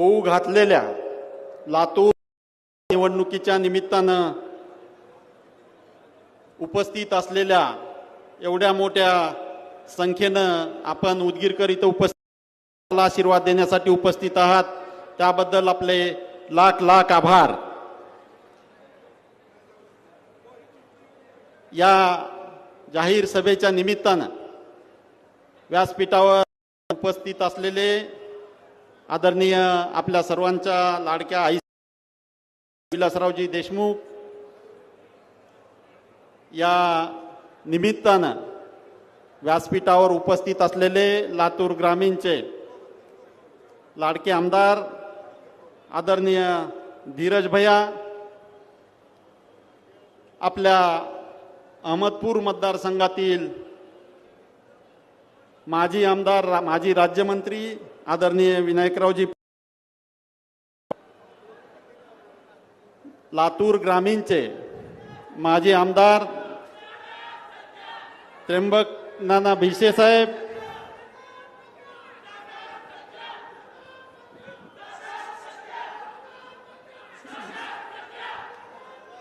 होऊ घातलेल्या लातूर निवडणुकीच्या निमित्तानं उपस्थित असलेल्या एवढ्या मोठ्या संख्येनं आपण उदगीरकर इथं उपस्थित आशीर्वाद देण्यासाठी उपस्थित आहात. त्याबद्दल आपले लाख लाख आभार. या जाहीर सभेच्या निमित्तानं व्यासपीठावर उपस्थित असलेले आदरणीय आपल्या सर्वांच्या लाडक्या आई विलासरावजी देशमुख या निमित्तानं व्यासपीठावर उपस्थित असलेले लातूर ग्रामीणचे लाडके आमदार आदरणीय धीरज भैया आपल्या अहमदपूर मतदारसंघातील माजी आमदार रा- माजी राज्यमंत्री आदरणीय विनायकरावजी लातूर ग्रामीणचे माजी आमदार त्र्यंबक नाना भिसे साहेब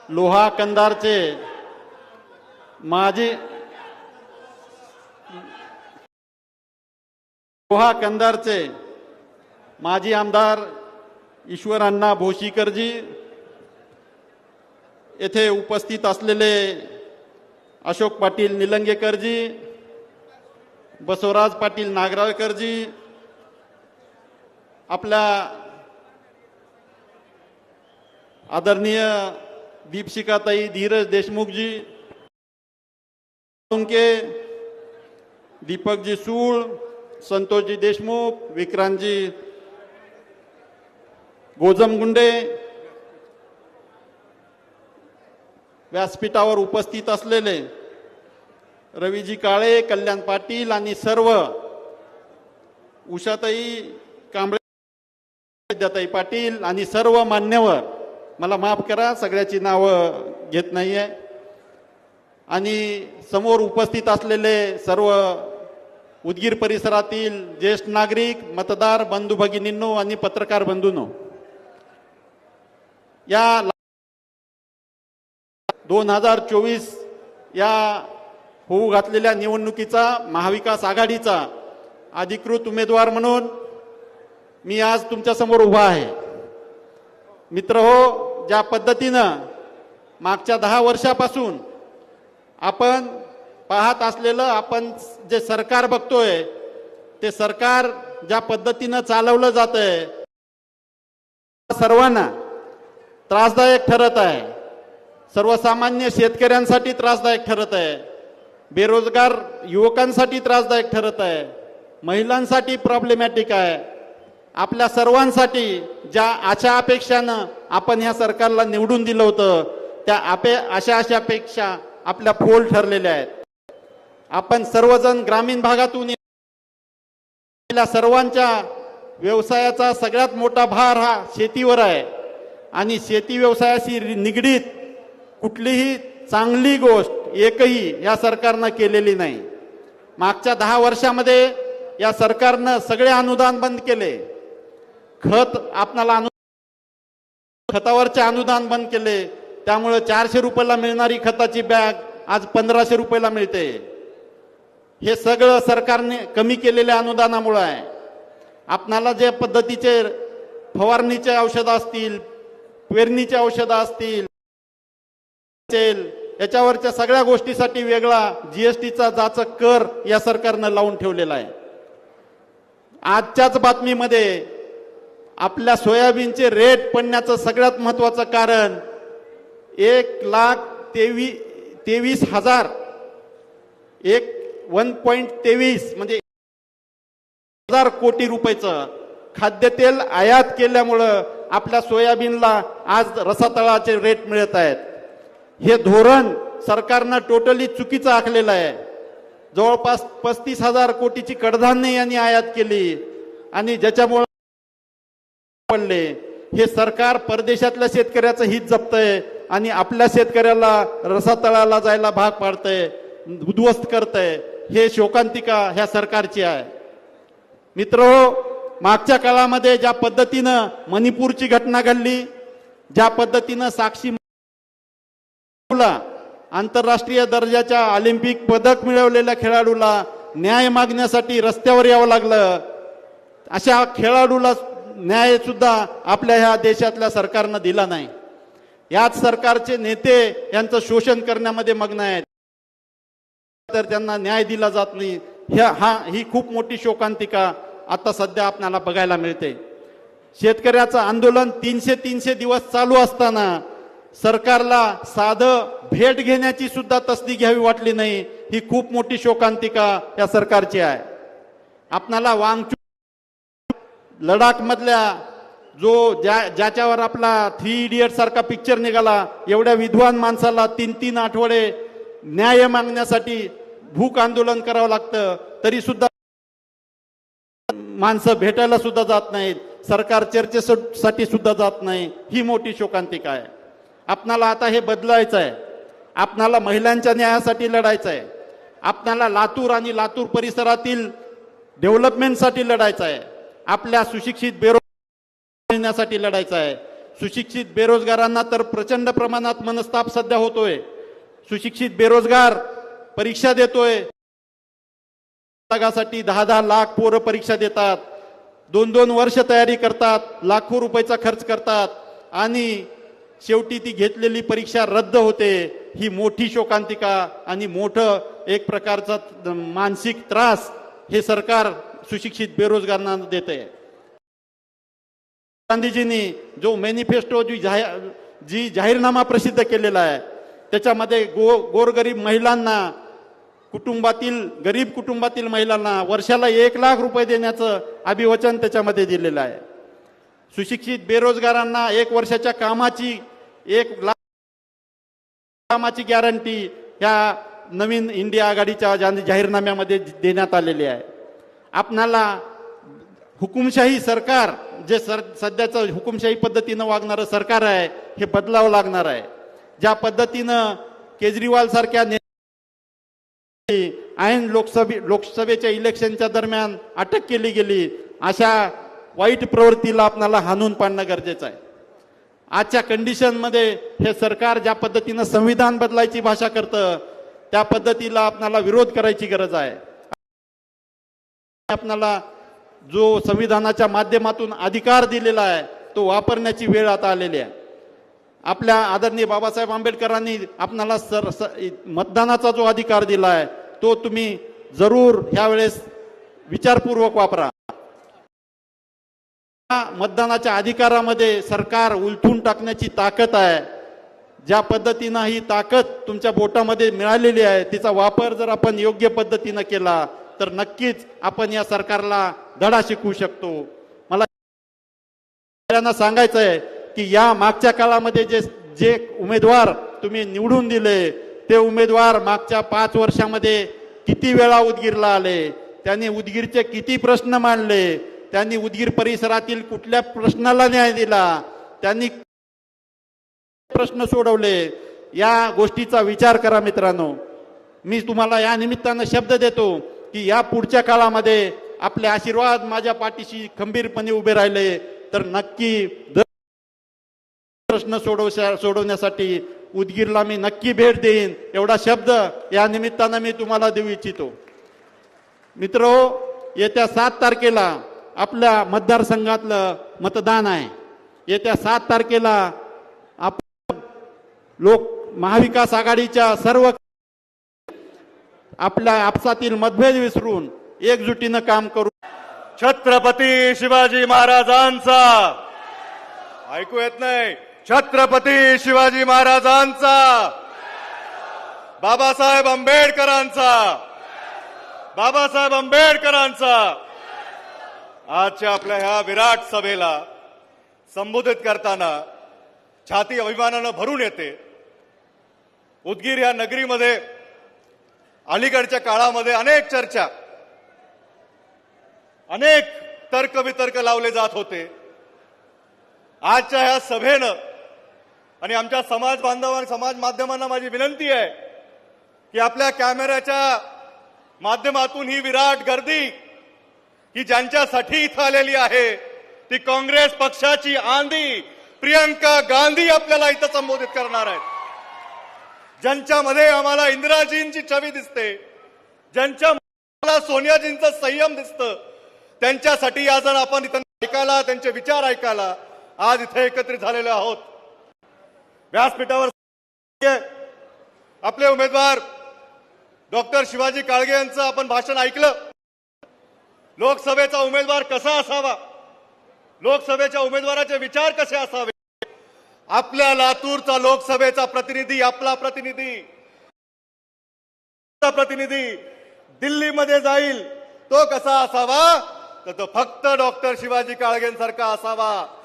लोहा कंदारचे माजी लोहा कंदारचे. माजी आमदार ईश्वर अण्णा भोशीकरजी येथे उपस्थित असलेले अशोक पाटील निलंगेकरजी बसवराज पाटील नागराळकरजी आपल्या आदरणीय दीपशिकाताई धीरज देशमुखजी तुमके दीपकजी सूळ संतोषजी देशमुख विक्रांतजी गोजमगुंडे व्यासपीठावर उपस्थित असलेले रवीजी काळे कल्याण पाटील आणि सर्व उषाताई कांबळे विद्याताई पाटील आणि सर्व मान्यवर मला माफ करा सगळ्याची नावं घेत नाहीये. आणि समोर उपस्थित असलेले सर्व उदगीर परिसरातील ज्येष्ठ नागरिक मतदार बंधू भगिनींनो आणि पत्रकार बंधूंनो या दोन हजार चोवीस या होऊ घातलेल्या निवडणुकीचा महाविकास आघाडीचा अधिकृत उमेदवार म्हणून मी आज तुमच्यासमोर उभा आहे. मित्र हो ज्या पद्धतीनं मागच्या दहा वर्षापासून आपण पाहत असलेलं आपण जे सरकार बघतोय ते सरकार ज्या पद्धतीनं चालवलं जात आहे सर्वांना त्रासदायक ठरत आहे. सर्वसामान्य शेतकऱ्यांसाठी त्रासदायक ठरत आहे. बेरोजगार युवकांसाठी त्रासदायक ठरत आहे. महिलांसाठी प्रॉब्लेमॅटिक आहे. आपल्या सर्वांसाठी ज्या आशा अपेक्षानं आपण ह्या सरकारला निवडून दिलं होतं त्या आपे आशा अपेक्षा आपल्या फोल ठरलेल्या आहेत. आपण सर्वजण ग्रामीण भागातून सर्वांच्या व्यवसायाचा सगळ्यात मोठा भार हा शेतीवर आहे. आणि शेती व्यवसायाशी निगडीत कुठलीही चांगली गोष्ट एकही या सरकारनं केलेली नाही. मागच्या दहा वर्षामध्ये या सरकारनं सगळे अनुदान बंद केले. खत आपणाला अनु खतावरचे अनुदान बंद केले. त्यामुळे चारशे रुपयाला मिळणारी खताची बॅग आज पंधराशे रुपयाला मिळते. हे सगळं सरकारने कमी केलेल्या अनुदानामुळं आहे. आपणाला जे पद्धतीचे फवारणीचे औषधं असतील पेरणीचे औषधं असतील असेल याच्यावरच्या सगळ्या गोष्टीसाठी वेगळा जीएसटीचा जाचं कर या सरकारनं लावून ठेवलेला आहे. आजच्याच बातमीमध्ये आपल्या सोयाबीनचे रेट पडण्याचं सगळ्यात महत्वाचं कारण एक लाख तेवी तेवीस हजार एक वन पॉईंट तेवीस म्हणजे हजार कोटी रुपयाचं खाद्यतेल आयात केल्यामुळं आपल्या सोयाबीनला आज रसातळाचे रेट मिळत आहेत. हे धोरण सरकारनं टोटली चुकीचं आखलेलं आहे. जवळपास पस्तीस हजार कोटीची कडधान्य यांनी आयात केली आणि ज्याच्यामुळं पडले. हे सरकार परदेशातल्या शेतकऱ्याचं हित जपतंय आणि आपल्या शेतकऱ्याला रसातळाला जायला भाग पाडतंय उद्ध्वस्त करतंय. हे शोकांतिका ह्या सरकारची आहे. मित्र मागच्या काळामध्ये ज्या पद्धतीनं मणिपूरची घटना घडली ज्या पद्धतीनं साक्षी आंतरराष्ट्रीय दर्जाच्या ऑलिम्पिक पदक मिळवलेल्या खेळाडूला न्याय मागण्यासाठी रस्त्यावर यावं लागलं अशा खेळाडूला न्याय सुद्धा आपल्या ह्या देशातल्या सरकारनं दिला नाही. याच सरकारचे नेते यांचं शोषण करण्यामध्ये मग्न आहेत. तर त्यांना न्याय दिला जात नाही. ह्या हा ही खूप मोठी शोकांतिका आता सध्या आपल्याला बघायला मिळते. शेतकऱ्याचं आंदोलन तीनशे तीनशे दिवस चालू असताना सरकारला साधं भेट घेण्याची सुद्धा तसदी घ्यावी वाटली नाही. ही खूप मोठी शोकांतिका या सरकारची आहे. आपणाला वांगचू लडाख मधल्या जो ज्या ज्याच्यावर आपला थ्री इडियट सारखा पिक्चर निघाला एवढ्या विद्वान माणसाला तीन तीन आठवडे न्याय मागण्यासाठी भूक आंदोलन करावं लागतं तरी सुद्धा माणसं भेटायला सुद्धा जात नाहीत सरकार चर्चेसाठी सुद्धा जात नाही. ही मोठी शोकांतिका आहे. आपणाला आता हे बदलायचं आहे. आपणाला महिलांच्या न्यायासाठी लढायचं आहे. आपणाला लातूर आणि लातूर परिसरातील डेव्हलपमेंटसाठी लढायचं आहे. आपल्या सुशिक्षित बेरोजगार लढायचं आहे. सुशिक्षित बेरोजगारांना तर प्रचंड प्रमाणात मनस्ताप सध्या होतोय. सुशिक्षित बेरोजगार परीक्षा देतोय. साठी दहा दहा लाख पोरं परीक्षा देतात. दोन दोन वर्ष तयारी करतात लाखो रुपयाचा खर्च करतात आणि शेवटी ती घेतलेली परीक्षा रद्द होते. ही मोठी शोकांतिका आणि मोठं एक प्रकारचा मानसिक त्रास हे सरकार सुशिक्षित बेरोजगारांना देत आहे गांधीजींनी जो मॅनिफेस्टो जी जाहीर जी जाहीरनामा प्रसिद्ध केलेला आहे त्याच्यामध्ये गो गोरगरीब महिलांना कुटुंबातील गरीब कुटुंबातील महिलांना वर्षाला एक लाख रुपये देण्याचं अभिवचन त्याच्यामध्ये दिलेलं आहे. सुशिक्षित बेरोजगारांना एक वर्षाच्या कामाची एक लाख कामाची गॅरंटी ह्या नवीन इंडिया आघाडीच्या जा- जाहीरनाम्यामध्ये देण्यात आलेली आहे. आपणाला हुकुमशाही सरकार जे सर सध्याचं हुकुमशाही पद्धतीनं वागणारं सरकार आहे हे बदलावं लागणार आहे. ज्या पद्धतीनं केजरीवाल सारख्या ऐन लोकसभे लोकसभेच्या इलेक्शनच्या दरम्यान अटक केली गेली. अशा वाईट प्रवृत्तीला आपणाला हाणून पाडणं गरजेचं आहे. आजच्या कंडिशनमध्ये हे सरकार ज्या पद्धतीनं संविधान बदलायची भाषा करतं त्या पद्धतीला आपणाला विरोध करायची गरज आहे. आपणाला जो संविधानाच्या माध्यमातून अधिकार दिलेला आहे तो वापरण्याची वेळ आता आलेली आहे. आपल्या आदरणीय बाबासाहेब आंबेडकरांनी आपणाला सर मतदानाचा जो अधिकार दिला आहे तो तुम्ही जरूर ह्यावेळेस विचारपूर्वक वापरा. मतदानाच्या अधिकारामध्ये सरकार उलथून टाकण्याची ताकद आहे. ज्या पद्धतीनं ही ताकद तुमच्या बोटामध्ये मिळालेली आहे तिचा वापर जर आपण योग्य पद्धतीनं केला तर नक्कीच आपण या सरकारला धडा शिकवू शकतो. मला सांगायचं आहे की या मागच्या काळामध्ये जे जे उमेदवार तुम्ही निवडून दिले ते उमेदवार मागच्या पाच वर्षामध्ये किती वेळा उदगीरला आले? त्यांनी उदगीरचे किती प्रश्न मांडले? त्यांनी उदगीर परिसरातील कुठल्या प्रश्नाला न्याय दिला? त्यांनी प्रश्न सोडवले. या गोष्टीचा विचार करा मित्रांनो. मी तुम्हाला या निमित्तानं शब्द देतो की या पुढच्या काळामध्ये आपले आशीर्वाद माझ्या पाठीशी खंबीरपणे उभे राहिले. तर नक्की दर प्रश्न सोडव सोडवण्यासाठी उदगीरला मी नक्की भेट देईन. एवढा शब्द या निमित्तानं मी तुम्हाला देऊ इच्छितो. मित्रो येत्या सात तारखेला आपल्या मतदारसंघातलं मतदान आहे. येत्या सात तारखेला आपण लोक महाविकास आघाडीच्या सर्व आपल्या आपसातील मतभेद विसरून एकजुटीनं काम करू. छत्रपती शिवाजी महाराजांचा. ऐकू येत नाही. छत्रपती शिवाजी महाराजांचा. बाबासाहेब आंबेडकरांचा. बाबासाहेब आंबेडकरांचा. आजच्या आपल्या ह्या विराट सभेला संबोधित करताना छाती अभिमानानं भरून येते. उदगीर या नगरीमध्ये अलीकडच्या काळामध्ये अनेक चर्चा अनेक तर्क वितर्क लावले जात होते. आजच्या ह्या सभेनं आणि आमच्या समाज बांधवां समाज माध्यमांना माझी विनंती आहे की आपल्या कॅमेऱ्याच्या माध्यमातून ही विराट गर्दी की ज्यांच्यासाठी इथं आलेली आहे ती काँग्रेस पक्षाची आंधी प्रियंका गांधी आपल्याला इथं संबोधित करणार आहेत. ज्यांच्यामध्ये आम्हाला इंदिराजींची छवी दिसते ज्यांच्या मला सोनियाजींचं संयम दिसतं त्यांच्यासाठी आज जर आपण इथं ऐकायला त्यांचे विचार ऐकायला आज इथे एकत्रित झालेलो आहोत. व्यासपीठावर आपले उमेदवार डॉक्टर शिवाजी काळगे यांचं आपण भाषण ऐकलं. लोकसभेचा उमेदवार कसा असावा? लोकसभेच्या उमेदवाराचे विचार कसे असावे? आपल्या लातूरचा लोकसभेचा प्रतिनिधी आपला प्रतिनिधी. प्रतिनिधी दिल्लीमध्ये जाईल. तो कसा असावा? तर तो फक्त डॉक्टर शिवाजी काळगेंसारखा असावा.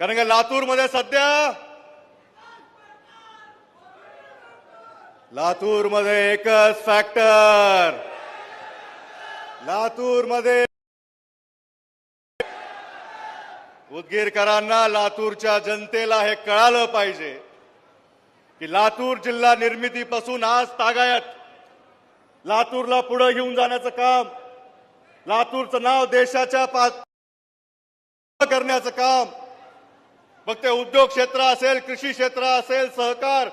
कारण का लातूरमध्ये सध्या लातूरमध्ये एकच फॅक्टर लातूरमध्ये उदगीरकरांना लातूरच्या जनतेला हे कळालं पाहिजे की लातूर जिल्हा निर्मितीपासून आज तागायत. लातूरला पुढे घेऊन जाण्याचं काम लातूरचं नाव देशाच्या पा करण्याचं काम मग ते उद्योग क्षेत्र असेल कृषी क्षेत्र असेल सहकार